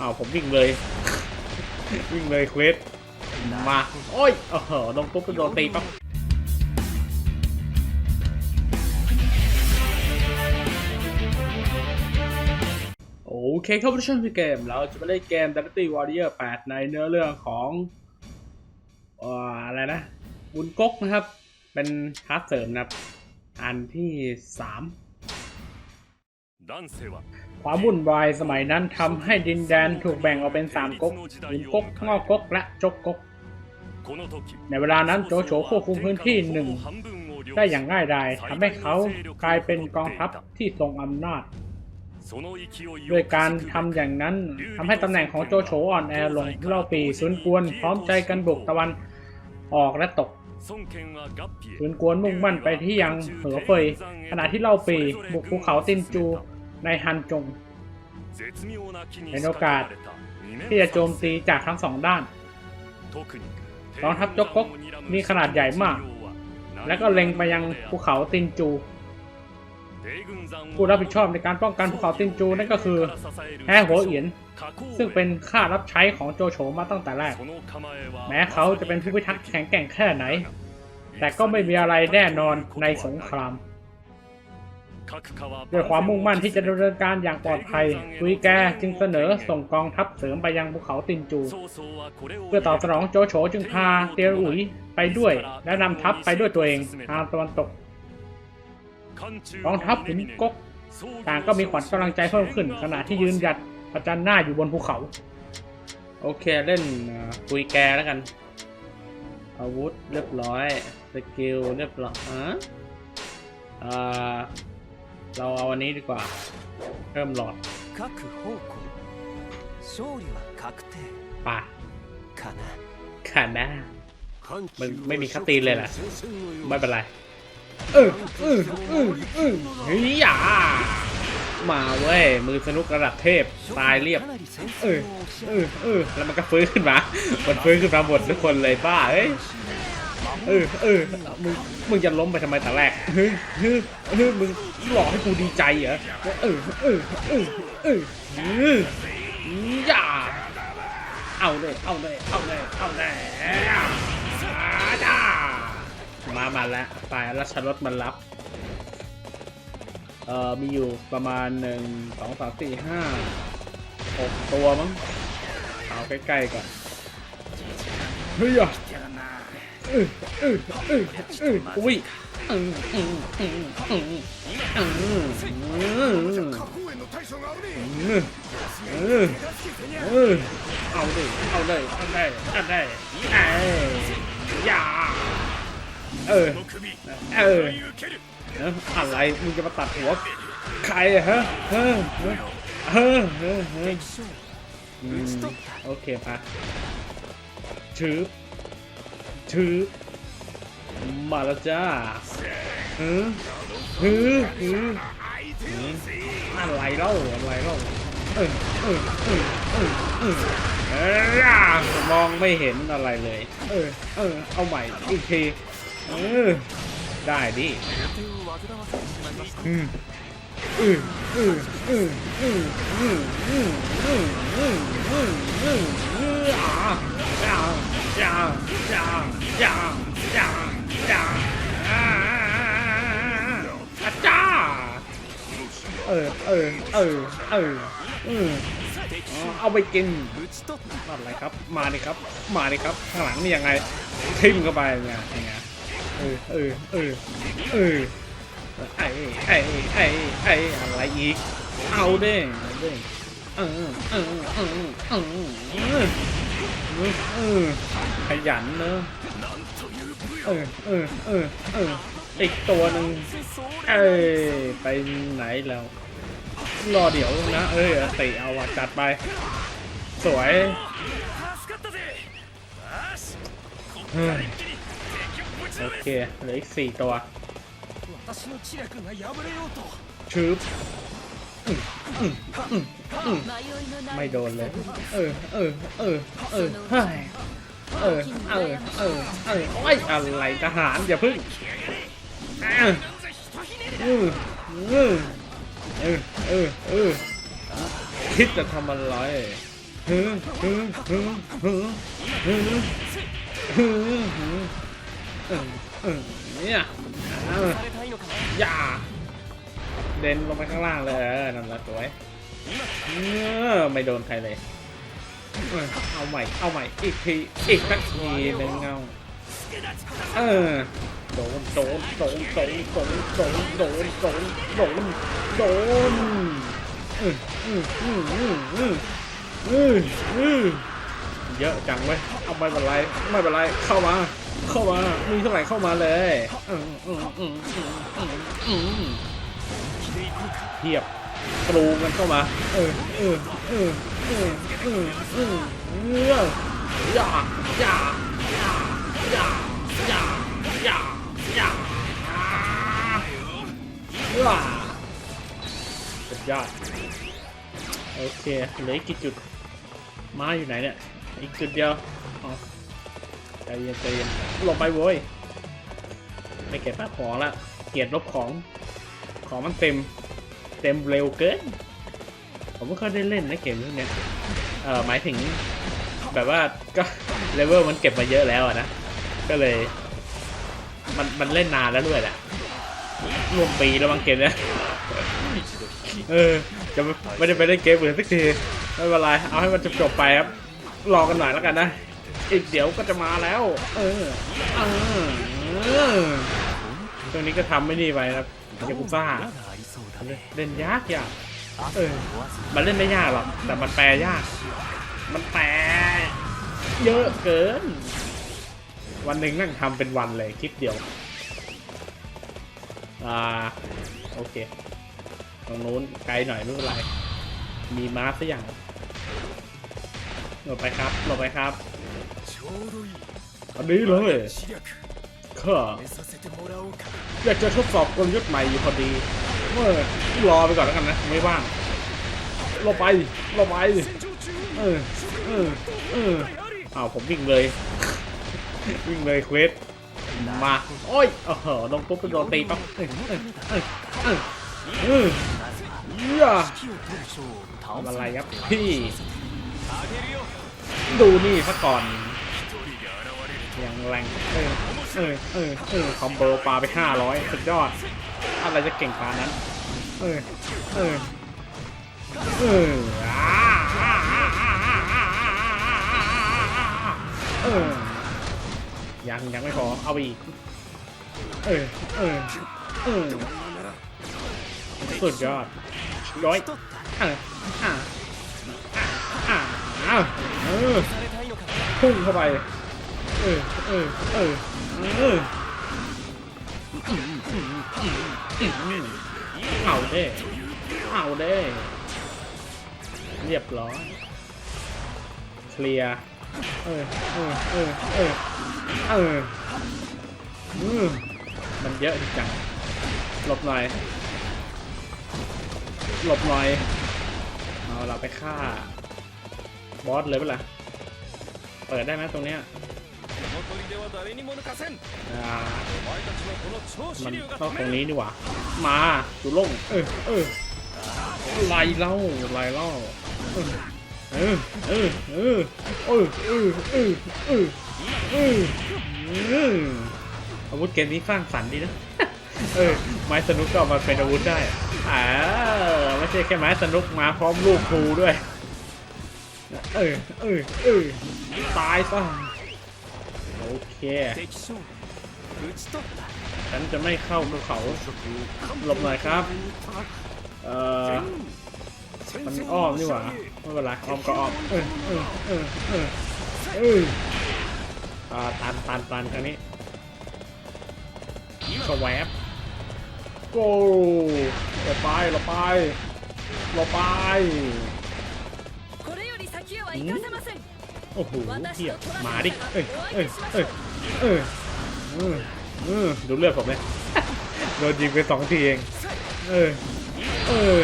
อ้าวผมวิ่งเลย วิ่งเลยเควสมา โอ้ยโอ้โหลงปุ๊บก็โดนตีปั๊บโอเคครับผู้ชมที่เกม เราจะไปเล่นเกม Dynasty Warrior 8 ในเนื้อเรื่องของอะไรนะบุญกกนะครับ เป็นฮาร์ดเสริมนะบอันที่สาม ความวุ่นวายสมัยนั้นทำให้ดินแดนถูกแบ่งออกเป็นสามก๊กหญินก๊กข้างอกก๊กและจกก๊กในเวลานั้นโจโฉควบคุมพื้นที่หนึ่งได้อย่างง่ายดายทำให้เขากลายเป็นกองทัพที่ทรงอำนาจด้วยการทำอย่างนั้นทำให้ตำแหน่งของโจโฉอ่อนแอลงเล่าปีซุนกวนพร้อมใจกันบุกตะวันออกและตกซุนกวนมุ่งมั่นไปที่ยังเหอเฟยขณะที่เล่าปีบุกภูเขาตินจู ในฮันจงเป็นโอกาสที่จะโจมตีจากทั้งสองด้านกองทัพจกก๊กมีขนาดใหญ่มาก และก็เล็งไปยังภูเขาตินจู ผู้รับผิดชอบในการป้องกันภูเขาตินจูนั่นก็คือแฮ่หัวเอียน ซึ่ซึ่งงเป็เป็นนข้ารับใช้ของโจโฉมาตั้งแต่แรก แม้เขาจะเป็นผู้พิทักษ์แข็งแกร่งแค่ไหน แต่ก็ไม่มีอะไรแน่นอนในสงคราม ด้วยความมุ่งมั่นที่จะดำเนินการอย่างปลอดภัยคุยแกจึงเสนอส่งกองทัพเสริมไปยังภูเขาตินจู เพื่อตอบสนองโจโฉจึงพาเตียอุ๋ยไปด้วย และนำทัพไปด้วยตัวเองทางตะวันตกกองทัพขุนก๊กต่างก็มีขวัญกำลังใจเพิ่มขึ้น ขณะที่ยืนหยัดประจันหน้าอยู่บนภูเขา โอเคเล่นคุยแกแล้วกัน อาวุธเรียบร้อย สกิลเรียบร้อยอ่า เราเอาอันนี้ดีกว่า เพิ่มหลอดป่ะขาดหนะมันไม่มีคัตตีนเลยล่ะ ไม่เป็นไรเออเออเออเออเฮียมาเว้ย มือสนุกระดับเทพ ตายเรียบ เออเออเออแล้วมันก็ฟื้นขึ้นมา มันฟื้นขึ้นมาหมดทุกคนเลยป้าเฮ้ย เออเออมึงมึงจะล้มไปทำไมแต่แรกเฮ้ยเฮ้ยเฮ้ยมึงหลอกให้กูดีใจเหรอเออเออเออเออเอออย่าเอาเลยเอาเลยเอาเลยเอาเลยอาจ้ามามาแล้วไปรัชรถมันรับเอ่อมีอยู่ประมาณหนึ่งสองสามสี่ห้าหกตัวมั้งเอาใกล้ๆก่อนเฮ้ย อุ้ยเอาเลย เอาเลย เอาเด้เอาเด้เอ้ยาเออ เอออะไร มึงจะมาตัดหัวใครฮะเฮ้เฮ้เฮ้โอเคปะชื้อ ชืบมาแล้วจ้าฮึฮึฮึฮึอะไรเล่าอะไรเล่าเออเออเออเออเออเออมองไม่เห็นอะไรเลย เออ เออ เอาใหม่อีกทีเออ ได้ดิอืมอืมอืมอืมอืมอืมอืมอืมอืมอืมอืมอืมอ่าอ่าอ่าอ่าอ่าอ่าอ่าอ่าอ จ้าจ้าจ้าเออเออเออเออเออเอาไปกินอะไรครับ มาเลยครับ มาเลยครับ ข้างหลังนี่ยังไง ทิมเข้าไปเนี่ยยังไงเออเออเออเออไอไอไอไออะไรอีก เอาเด้เด้เออเออเออเออ เว้เออขยันเนอะเออเออเออเอออีกตัวหนึ่งเอ้ไปไหนแล้ว รอเดี๋ยวนะ เออตะเอาว่ะจัดไป สวยโอเคเหลืออีกสี่ตัวชืบ ไม่โดนเลย เออ เออ เออ เออเฮ้ยเออ เออ เออ เออ โอ้ย อะไรทหารอย่าพึ่งเออเออ เออ เออ เออ คิดจะทำอะไรเฮ้อเฮ้อเฮ้อเฮ้อเฮ้อเฮ้อเฮ้อเนี่ยอย่า เดนลงไปข้างล่างเลยนั่นแหละสวยเอไม่โดนใครเลย เอาใหม่ เอาใหม่ อีกที อีกสักทีนึงเงาเออโดนโดนโดนโดนโดนโดนโดนโดนโดนโดนเยอะจังเว้ยเอาไม่เป็นไรไม่เป็นไรเข้ามา เข้ามามีเท่าไหร่เข้ามาเลยอืออืออืออืออือ เทียบกรูมันเข้ามา เออเออเออเออเออเออเอหย่าย่าย่าย่าย่าย่าย่าย่าสุดยอดโอเคเหลือกี่จุดมาอยู่ไหนเนี่ยอีกจุดเดียวอ๋อใจเย็นใจเย็นลงไปเว้ยไม่เก็บแป๊บของละเกียรลบของ ของมันเต็มเต็มเร็วเกิน ผมไม่ค่อยได้เล่นนะเกมพวกนี้เออหมายถึงแบบว่าก็เลเวลมันเก็บมาเยอะแล้วนะ ก็เลย มันมันเล่นนานแล้วด้วยแหละรวมปีระวังเกมนะเออจะไม่ได้ไปเล่นเกมอื่นสักทีไม่เป็นไรเอาให้มันจบๆไปครับ รอกันหน่อยแล้วกันนะ อีกเดี๋ยวก็จะมาแล้ว เออเออตรงนี้ก็ทำไม่ดีไปครับ ยากุซ่าเล่นยากอย่างเออมันเล่นไม่ยากหรอกแต่มันแปลยาก มันแปลเยอะเกิน วันหนึ่งนั่งทำเป็นวันเลยคลิปเดียว อ่า โอเคตรงนู้นไกลหน่อยไม่เป็นไร มีมาร์สอย่างหลบไปครับหลบไปครับอันนี้เลย อยากจะทดสอบกลยุทธ์ใหม่อยู่พอดี เมื่อรอไปก่อนแล้วกันนะ ไม่ว่างเราไปเราไปเออเออเอออ้าวผมวิ่งเลย วิ่งเลยเควสมาโอ้ยเออลงปุ๊บโดนตีปั๊บเออเออเออเอออย่ทำอะไรครับพี่ ดูนี่ซะก่อนยังแรงเออ เออเออเออคอมโบปลาไปห้าร้อยสุดยอดอะไรจะเก่งปานนั้น เออ เออ เออเออยังยังไม่พอเอาอีก เออ เออ เออ สุดยอดร้อยเอออ่าอ่าเออพุ่งเข้าไป เออ เออ เออ เอาเด้เอาเด้เรียบร้อยเคลียเออเออเออเออเออมันเยอะจังหลบหน่อย หลบหน่อย เอาเราไปฆ่า บอสเลยเปล่าเปิดได้ไหมตรงเนี้ย มันนอกตรงนี้ดีกว่า มาจุลงเออเออลายเล่าลายเล่าเออเออเออเออเออเออเออเอออาวุธเกมนี้สร้างสันดีนะเออไม้สนุกก็มาเป็นอาวุธได้อ่าไม่ใช่แค่ไม้สนุกมาพร้อมลูกครูด้วย เออเออเออตายซะ เค ฉันจะไม่เข้าภูเขาหลบหน่อยครับ เอ่อ มันอ้อมนี่หว่าไม่เป็นไรอ้อมก็อ้อม เออเออเออเออตันตันตันครั้นี้สวบโก้เราไปเราไปเราไป โอ้โหเทียบมาดิ เอ้ยเอ้ยเอ้ยเอ้ยเออดูเลือดผมเลยโดนยิงไปสองทีเอง เออ เออ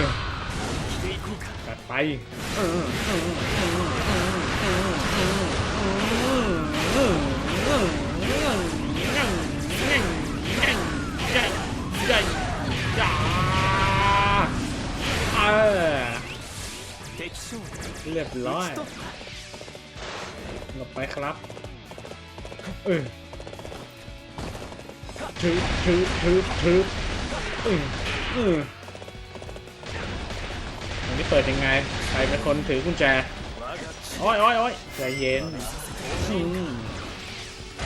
กัดไปเรียบร้อย ไปครับ เออถือถือถือถือเออเอออันนี้เปิดยังไง ใครเป็นคนถือกุญแจ โอ้ยโอ้ยโอ้ยใจเย็นอืม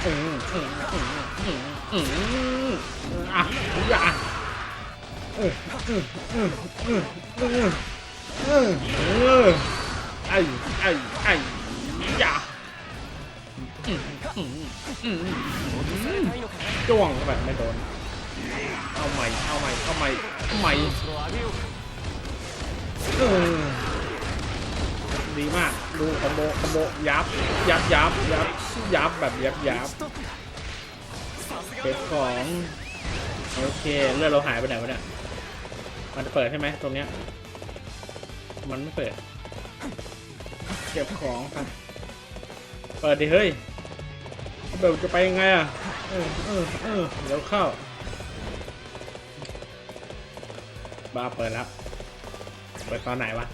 อืมอืมอืมอืมอืมอะอย่าเออเออเออเออเออเออเออไอ้ไอ้ไอ้อย่า จ้วงเข้าไปไม่โดน เอาใหม่ เอาใหม่ เอาใหม่เอาใหม่ดีมาก ดูคอมโบคอมโบยับ ยับยับยับยับแบบยับยับเก็บของ โอเค เลือดเราหายไปไหนวะเนี่ย มันเปิดใช่ไหมตรงเนี้ย มันไม่เปิด เก็บของครับเปิดดิเฮ้ย เบลจะไปยังไงอะ เออเออเออเดี๋ยวเข้า บ้าเปิดแล้ว เปิดตอนไหนวะ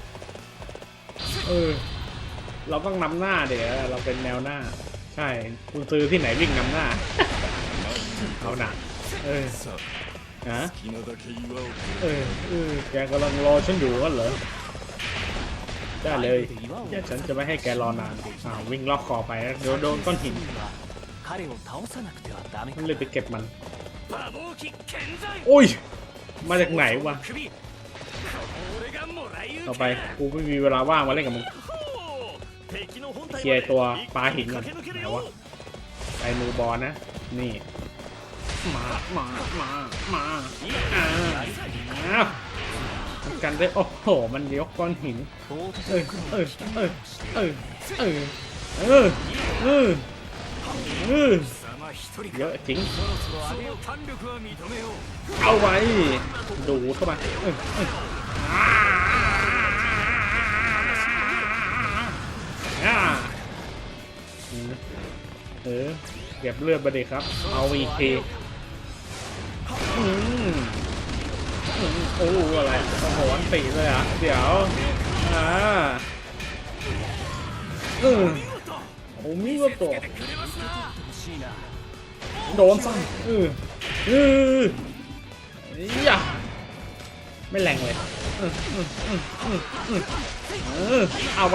เออ เราต้องนำหน้าเดี๋ยวเราเป็นแนวหน้า ใช่คุณซื้อที่ไหนวิ่งนำหน้า เอาหนักเออฮะเออเออแกกำลังรอฉันอยู่ก็เหรอได้เลยเดี๋ยวฉันจะไม่ให้แกรอนานอ้าววิ่งลอกคอไปแล้วเดี๋ยวโดนก้อนหิน 彼を倒さなくてはダメ มั か นเลยไปเก็บมัน 馬防機健在 โอ้ย มาจากไหนวะ 首俺がもらい受 ต่อ け ไปกูไม่มีเวลาว่างมาเล่นกับมึง 敵の本体 เคลียร์ตัวปลาหินก่อน 駆け抜ける ไหน よ วะไปมือบอลนะ นี่ มา มา มา มาอ่าอ้าวกันได้โอ้โห มันยกก้อนหิน 冒 เออ 梱 เออ เออ เออ เออ เออ เออ เออ เยอะจริง เอาไว้ดูเข้ามาเออเก็บเลือดไปเลยครับ เอาอีกทีโอ้อะไรโอ้หอนตีเลยอะ เดี๋ยว อ่าอืมโอ้มีก็ตัว โดนซ้ำเออเอออย่าไม่แรงเลยเออเอาไป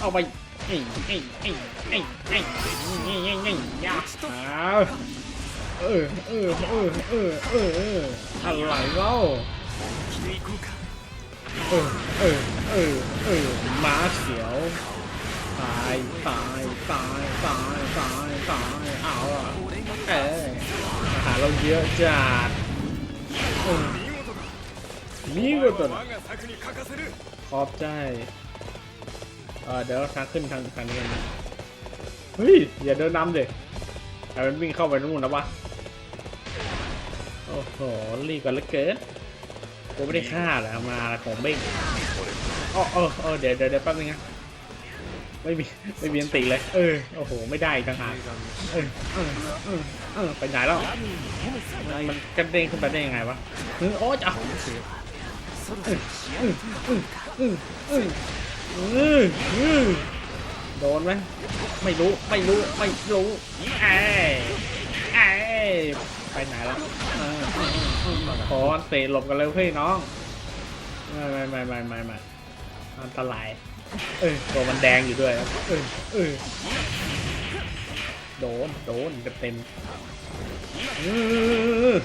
เอาไปเอ้ยเอ้ยเอ้ยเอ้ยเอ้ยเอ้ยเอ้ยเอยอเออเออเออเออเออเอออะไรเล่าเออเออเออเออมาเสียว ตายตายตายตายตายตายเอาเออหาเราเยอะจัดนี่กตัวขอบใจเออเดี๋ยวทางขึ้นทางทางนี้นะเฮ้ยอย่าเดินนำเลยแต่มันวิ่งเข้าไปนู่นนะวะโอ้โหรีบกันเลือเกินกูไม่ได้ฆ่าแหรอมาของเบ้งอ๋อเออเดี๋ยวเดี๋ยวแป๊บนึงนะ ไม่มีไม่มีอันติเลยเออโอ้โหไม่ได้อีต่างหากเออเออเออไปไหนแล้วมันกระเด้งขึ้นไปได้ยังไงวะเออโอ้จ้อโดนไหมไม่รู้ไม่รู้ไม่รู้ไอ้ไอ้ไปไหนแล้วขอเตะหลบกันเลยเพื่อน้องไม่ไม่ไม่ไม่ไม่ อันตราย เออตัวมันแดงอยู่ด้วยเออเออโดน โดนเต็มเออ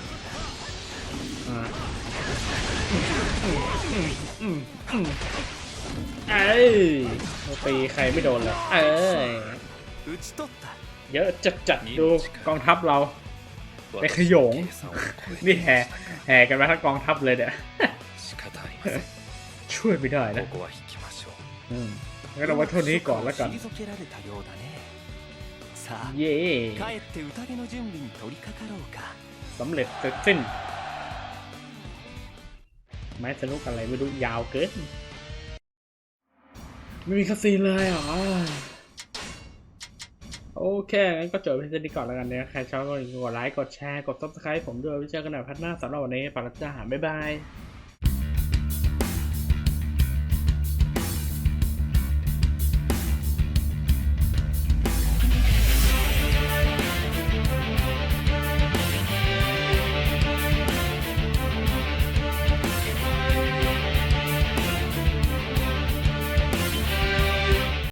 ไอ้ตีใครไม่โดนเลยเอ้เยอะจัดจัดดูกองทัพเราไปขยง นี่แห่แห่กันมาทั้งกองทัพเลยเนี่ย ช่วยไม่ได้นะงั้นเราไว้เท่านี้ก่อนแล้วกันเย่สำเร็จเสร็จสิ้นไม้สนุกอะไรไม่รู้ยาวเกิน ไม่มีคาสีเลยเหรอโอเคงั้นก็จบเพียงเท่นี้ก่อนแล้วกันนะใครชอบก็กดไลค์ กดแชร์ กดซับสไคร b e ผมด้วยไว้เจอกันใหม่พัฒนาสำหรับวันนี้ปาลัจ้าบ๊ายบาย